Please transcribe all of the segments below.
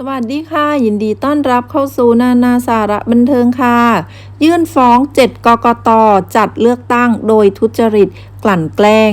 สวัสดีค่ะ ยินดีต้อนรับเข้าสู่นานาสาระบันเทิงค่ะ ยื่นฟ้อง 7 กกต จัดเลือกตั้งโดยทุจริตกลั่นแกล้ง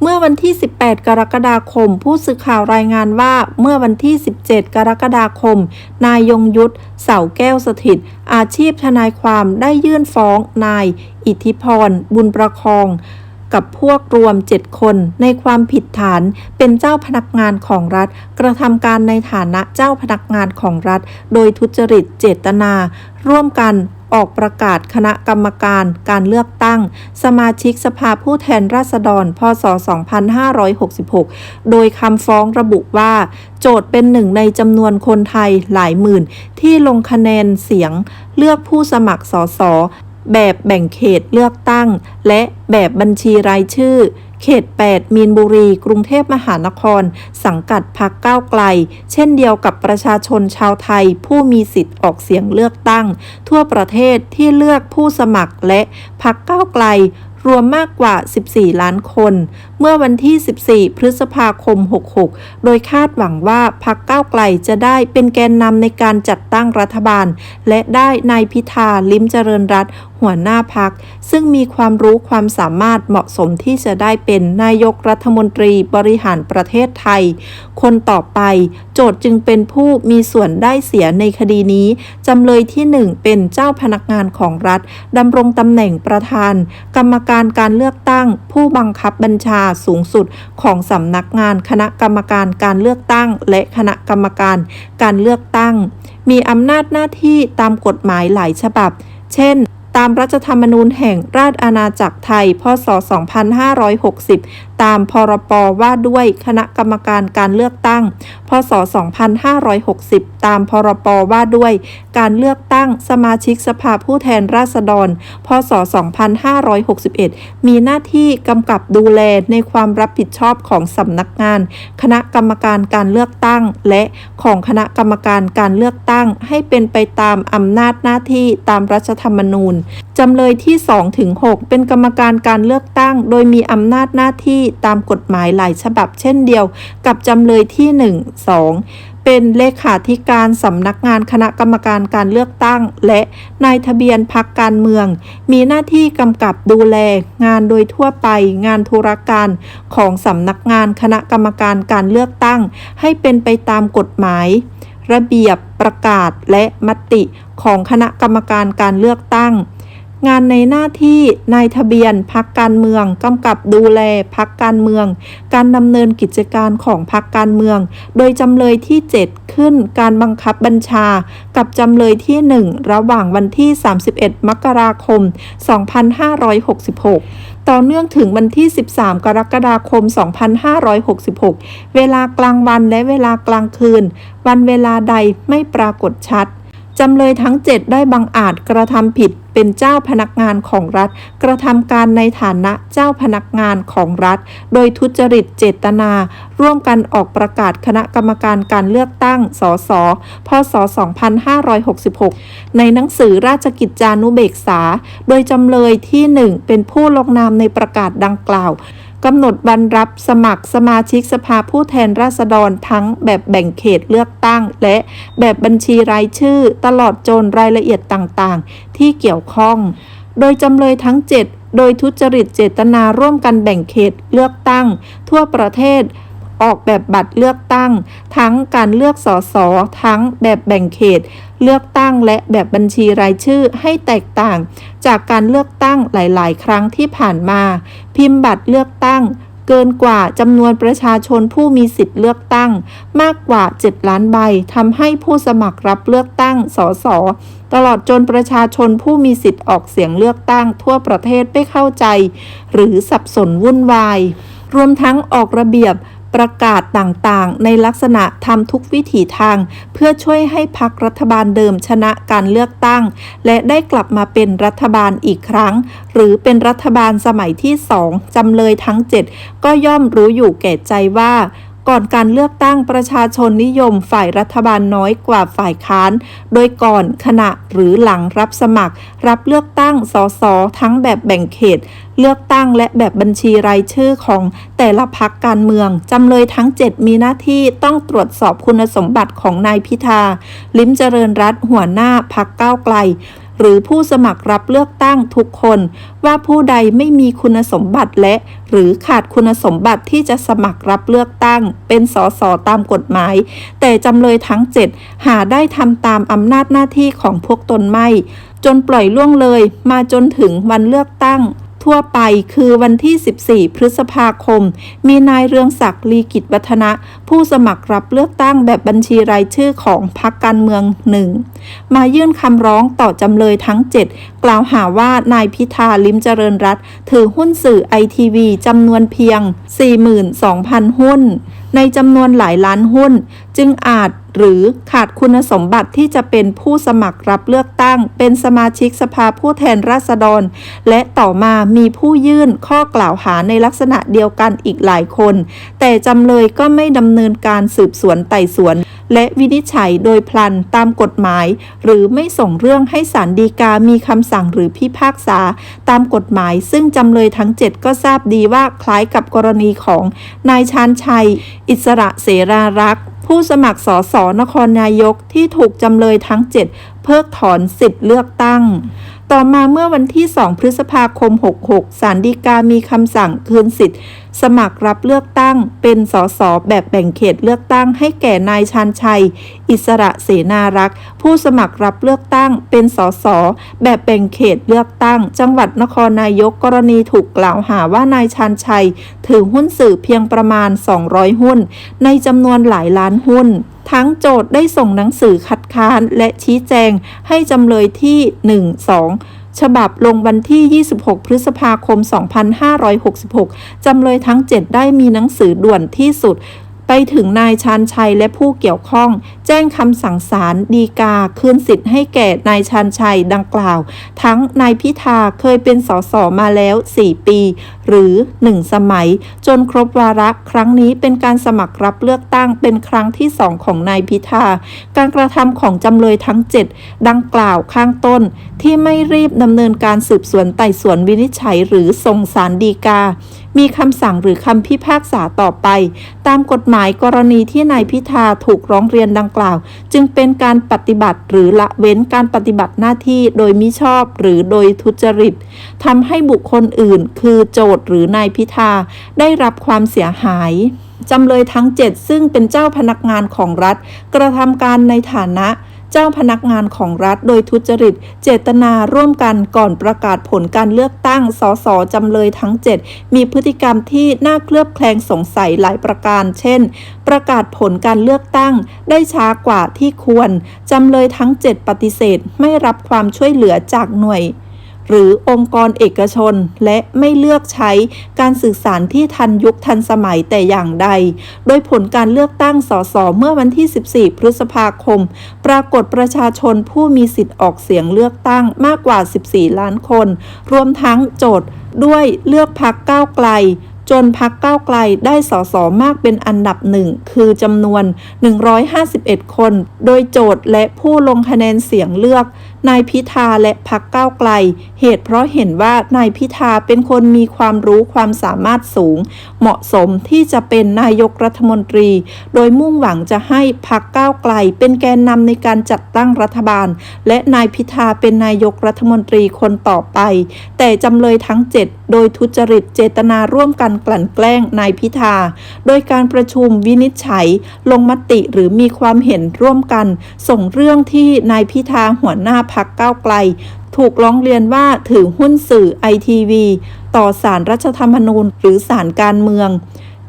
เมื่อวันที่ 18 กรกฎาคม ผู้สื่อข่าวรายงานว่าเมื่อวันที่ 17 กรกฎาคม นายยงยุทธเสาแก้วสถิต อาชีพทนายความได้ยื่นฟ้องนาย อิทธิพร บุญประคอง กับพวกรวม 7 คนในความผิดฐานเป็นเจ้าพนักงานของรัฐ กระทำการในฐานะเจ้าพนักงานของรัฐ โดยทุจริตเจตนา ร่วมกันออกประกาศคณะกรรมการการเลือกตั้ง สมาชิกสภาผู้แทนราษฎร พศ 2566 โดยคำฟ้องระบุว่า โจทย์เป็นหนึ่งในจำนวนคนไทยหลายหมื่น ที่ลงคะแนนเสียงเลือกผู้สมัครสส แบบแบ่งเขตเลือกตั้ง และแบบบัญชีรายชื่อ เขต 8 มีนบุรี กรุงเทพมหานคร สังกัดพักก้าวไกล เช่นเดียวกับประชาชนชาวไทย ผู้มีสิทธิ์ออกเสียงเลือกตั้ง ทั่วประเทศที่เลือกผู้สมัครและพักก้าวไกลรวมมากกว่า 14 ล้านคน เมื่อวันที่ 14 พฤษภาคม 66 โดยคาดหวังว่าพักก้าวไกลจะได้เป็นแกนนำในการจัดตั้งรัฐบาล และได้นายพิธาลิ้มเจริญรัตหัวหน้าพักซึ่งมีความรู้ความสามารถเหมาะสมที่จะได้เป็นนายกรัฐมนตรีบริหารประเทศไทย คนต่อไป โจทจึงเป็นผู้มีส่วนได้เสียในคดีนี้ จำเลยที่ 1 เป็นเจ้าพนักงานของรัฐดำรงตำแหน่งประธาน กรรมการการเลือกตั้ง ผู้บังคับบัญชาสูงสุดของสำนักงานคณะกรรมการการเลือกตั้ง และคณะกรรมการการเลือกตั้ง มีอำนาจหน้าที่ตามกฎหมายหลายฉบับ เช่น ตามรัฐธรรมนูญแห่งราชอาณาจักรไทย พศ 2560 ตามพรปว่าด้วยคณะกรรมการการเลือกตั้ง พศ 2560 ตามพรปว่าด้วย การเลือกตั้งสมาชิกสภาผู้แทนราษฎร พศ 2561 มีหน้าที่กำกับดูแลในความรับผิดชอบของสำนักงาน คณะกรรมการการเลือกตั้ง และของคณะกรรมการการเลือกตั้งให้เป็นไปตามอำนาจหน้าที่ตามรัฐธรรมนูญจำเลยที่ 2 ถึง 6 เป็นกรรมการการเลือกตั้ง โดยมีอำนาจหน้าที่ตามกฎหมายหลายฉบับเช่นเดียว กับจำเลยที่ 1 2 เป็นเลขาธิการสำนักงานคณะกรรมการการเลือกตั้ง และนายทะเบียนพักการเมือง มีหน้าที่กำกับดูแล งานโดยทั่วไป งานธุรการของสำนักงานคณะกรรมการการเลือกตั้ง ให้เป็นไปตามกฎหมายระเบียบประกาศและมติของคณะกรรมการการเลือกตั้ง งานในหน้าที่นายทะเบียนพักการเมืองกำกับดูแลพักการเมือง การดำเนินกิจการของพักการเมือง โดยจำเลยที่ 7 ขึ้นการบังคับบัญชา กับจำเลยที่ 1 ระหว่างวันที่ 31 มกราคม 2566ต่อเนื่องถึงวันที่ 13 กรกฎาคม 2566 เวลากลางวันและเวลากลางคืน วันเวลาใดไม่ปรากฏชัด จำเลยทั้ง 7 ได้บังอาจกระทำผิด เป็นเจ้าพนักงานของรัฐ กระทำการในฐานะเจ้าพนักงานของรัฐ โดยทุจริตเจตนา ร่วมกันออกประกาศคณะกรรมการการเลือกตั้ง สส พศ 2566 ในหนังสือราชกิจจานุเบกษา โดยจำเลยที่ 1 เป็นผู้ลงนามในประกาศดังกล่าว กำหนดวันรับสมัครสมาชิกสภาผู้แทนราษฎรทั้งแบบแบ่งเขตเลือกตั้ง และแบบบัญชีรายชื่อ ตลอดจนรายละเอียดต่างๆ ที่เกี่ยวข้อง โดยจำเลยทั้ง 7 โดยทุจริตเจตนาร่วมกันแบ่งเขตเลือกตั้ง ทั่วประเทศ ออกแบบบัตรเลือกตั้ง ทั้งการเลือกสสทั้งแบบแบ่งเขต เลือกตั้งและแบบบัญชีรายชื่อให้แตกต่าง จากการเลือกตั้งหลาย ๆ ครั้งที่ผ่านมา พิมพ์บัตรเลือกตั้งเกินกว่าจำนวนประชาชนผู้มีสิทธิ์เลือกตั้ง มากกว่า 7 ล้านใบทำให้ผู้สมัครรับเลือกตั้ง สส ตลอดจนประชาชนผู้มีสิทธิ์ออกเสียงเลือกตั้ง ทั่วประเทศไม่เข้าใจ หรือสับสนวุ่นวาย รวมทั้งออกระเบียบ ประกาศต่างๆ ในลักษณะทำทุกวิถีทาง เพื่อช่วยให้พักรัฐบาลเดิมชนะการเลือกตั้ง และได้กลับมาเป็นรัฐบาลอีกครั้ง หรือเป็นรัฐบาลสมัยที่สองจำเลยทั้ง 7 ก็ย่อมรู้อยู่แก่ใจว่า ก่อนการเลือกตั้งประชาชนนิยมฝ่ายรัฐบาลน้อยกว่าฝ่ายค้าน โดยก่อนขณะหรือหลังรับสมัคร รับเลือกตั้งสสทั้งแบบแบ่งเขต เลือกตั้งและแบบบัญชีรายชื่อของแต่ละพักการเมือง จำเลยทั้ง 7 มีหน้าที่ต้องตรวจสอบคุณสมบัติของนายพิธา ลิ้มเจริญรัตหัวหน้าพักก้าวไกล หรือผู้สมัครรับเลือกตั้งทุกคน ว่าผู้ใดไม่มีคุณสมบัติและ หรือขาดคุณสมบัติที่จะสมัครรับเลือกตั้ง เป็นสสตามกฎหมาย แต่จำเลยทั้ง 7 หาได้ทำตามอำนาจหน้าที่ของพวกตนไม่ จนปล่อยล่วงเลยมาจนถึงวันเลือกตั้ง ทั่วไปคือวันที่ 14 พฤษภาคม มีนายเรืองศักดิ์ลีกิจวัฒนะ ผู้สมัครรับเลือกตั้งแบบบัญชีรายชื่อของพรรคการเมืองหนึ่งมายื่นคำร้องต่อจำเลยทั้ง 7 กล่าวหาว่านายพิธาลิมเจริญรัตถือหุ้นสื่อไอทีวีจำนวนเพียง 42,000 หุ้น ในจำนวนหลายล้านหุ้น จึงอาจ หรือขาดคุณสมบัติที่จะเป็นผู้สมัครรับเลือกตั้ง เป็นสมาชิกสภาผู้แทนราษฎร และต่อมามีผู้ยื่นข้อกล่าวหาในลักษณะเดียวกันอีกหลายคน แต่จำเลยก็ไม่ดำเนินการสืบสวนไต่สวน และวินิจฉัยโดยพลันตามกฎหมาย หรือไม่ส่งเรื่องให้ศาลฎีกามีคำสั่งหรือพิพากษา ตามกฎหมาย ซึ่งจำเลยทั้ง 7 ก็ทราบดีว่าคล้ายกับกรณีของนายชานชัย อิสระเสรารักษ์ ผู้สมัครสสนครนายกที่ถูกจำเลยทั้ง 7 เพิกถอนสิทธิ์เลือกตั้ง ต่อมาเมื่อวันที่ 2 พฤษภาคม 66 ศาลฎีกามีคำสั่งคืนสิทธิ์ สมัครรับเลือกตั้ง เป็นสสแบบแบ่งเขตเลือกตั้งให้แก่นายชานชัย อิสระเสนารักษ์ผู้สมัครรับเลือกตั้ง เป็นสสแบบแบ่งเขตเลือกตั้ง จังหวัดนครนายกกรณีถูกกล่าวหาว่านายชานชัย ถือหุ้นสื่อเพียงประมาณ 200 หุ้น ในจำนวนหลายล้านหุ้น ทั้งโจทย์ได้ส่งหนังสือคัดค้านและชี้แจงให้จำเลยที่ 1 2 ฉบับลงวันที่ 26 พฤษภาคม 2566 จำเลยทั้ง 7 ได้มีหนังสือด่วนที่สุด ไปถึงนายชานชัยและผู้เกี่ยวข้อง แจ้งคำสั่งศาลดีกา คืนสิทธิ์ให้แก่นายชานชัยดังกล่าว ทั้งนายพิธาเคยเป็นสสมาแล้ว 4 ปี หรือ 1 สมัย จนครบวาระครั้งนี้เป็นการสมัครรับเลือกตั้งเป็นครั้งที่ 2 ของนายพิธา การกระทำของจำเลยทั้ง 7 ดังกล่าวข้างต้น ที่ไม่รีบดำเนินการสืบสวนไต่สวนวินิจฉัย หรือส่งสารดีกา มีคำสั่งหรือคำพิพากษาต่อไป ตามกฎหมายกรณีที่นายพิธาถูกร้องเรียนดังกล่าว จึงเป็นการปฏิบัติหรือละเว้นการปฏิบัติหน้าที่โดยมิชอบหรือโดยทุจริตทำให้บุคคลอื่น คือโจทย์หรือนายพิธาได้รับความเสียหายจำเลยทั้ง 7 ซึ่งเป็นเจ้าพนักงานของรัฐ กระทำการในฐานะ เจ้าพนักงานของรัฐโดยทุจริต เจตนาร่วมกันก่อนประกาศผลการเลือกตั้งสสจำเลยทั้ง 7 มีพฤติกรรมที่น่าเคลือบแคลงสงสัยหลายประการ เช่น ประกาศผลการเลือกตั้งได้ช้ากว่าที่ควร จำเลยทั้ง 7 ปฏิเสธไม่รับความช่วยเหลือจากหน่วย หรือองค์กรเอกชน และไม่เลือกใช้การสื่อสารที่ทันยุคทันสมัยแต่อย่างใด โดยผลการเลือกตั้งสสเมื่อวันที่ 14 พฤษภาคม ปรากฏประชาชนผู้มีสิทธิ์ออกเสียงเลือกตั้งมากกว่า 14 ล้านคน รวมทั้งโจทย์ด้วยเลือกพักก้าวไกลจนพักก้าวไกลได้สสมากเป็นอันดับหนึ่งคือจำนวน 151 คน โดยโจทย์และผู้ลงคะแนนเสียงเลือก นายพิธาและพักก้าวไกล เหตุเพราะเห็นว่านายพิธาเป็นคนมีความรู้ความสามารถสูง เหมาะสมที่จะเป็นนายกรัฐมนตรี โดยมุ่งหวังจะให้พักก้าวไกล เป็นแกนนำในการจัดตั้งรัฐบาล และนายพิธาเป็นนายกรัฐมนตรีคนต่อไป แต่จำเลยทั้ง 7โดยทุจริตเจตนาร่วมกันกลั่นแกล้งนายพิธา โดยการประชุมวินิจฉัย ลงมติหรือมีความเห็นร่วมกัน ส่งเรื่องที่นายพิธาหัวหน้าพักก้าวไกล ถูกร้องเรียนว่าถือหุ้นสื่อไอทีวีต่อสารรัฐธรรมนูญหรือสารการเมือง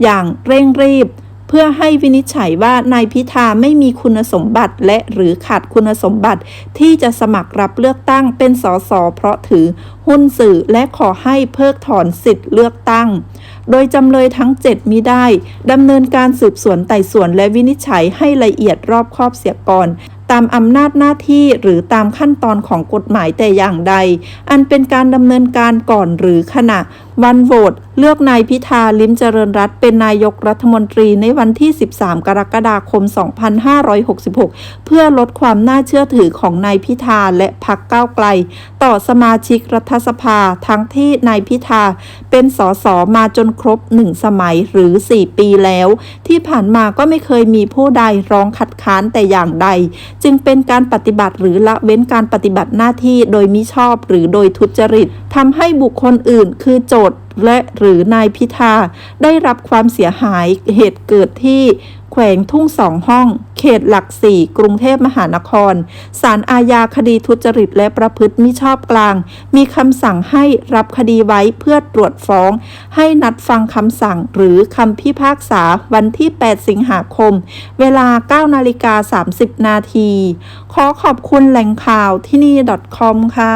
อย่างเร่งรีบ พื่อให้วินิจฉัยว่านายพิธาไม่มีคุณสมบัติและหรือขาดคุณสมบัติ ที่จะสมัครรับเลือกตั้งเป็นสสเพราะถือหุ้นสื่อและขอให้เพิกถอนสิทธิ์เลือกตั้ง โดยจำเลยทั้ง 7 มิได้ดำเนินการสืบสวนไต่สวนและวินิจฉัยให้ละเอียดรอบคอบเสียก่อนตามอำนาจหน้าที่หรือตามขั้นตอนของกฎหมายแต่อย่างใด อันเป็นการดำเนินการก่อนหรือขณะ วันโหวตเลือกนายพิธาลิมเจริญรัตเป็นนายกรัฐมนตรีในวันที่ 13 กรกฎาคม 2566 เพื่อลดความน่าเชื่อถือของนายพิธาและพรรคก้าวไกล ต่อสมาชิกรัฐสภาทั้งที่นายพิธาเป็นสสมาจนครบ 1 สมัยหรือ 4 ปีแล้ว ที่ผ่านมาก็ไม่เคยมีผู้ใดร้องคัดค้านแต่อย่างใด จึงเป็นการปฏิบัติหรือละเว้นการปฏิบัติหน้าที่โดยมิชอบหรือโดยทุจริต ทำให้บุคคลอื่นคือโจทย์และหรือนายพิธา ได้รับความเสียหายเหตุเกิดที่แขวงทุ่งสองห้อง เขตหลักสี่กรุงเทพมหานคร ศาลอาญาคดีทุจริตและประพฤติมิชอบกลาง มีคำสั่งให้รับคดีไว้เพื่อตรวจฟ้อง ให้นัดฟังคำสั่งหรือคำพิพากษาวันที่ 8 สิงหาคม เวลา 9 นาฬิกา 30 นาที ขอขอบคุณแหล่งข่าวที่นี่ .com ค่ะ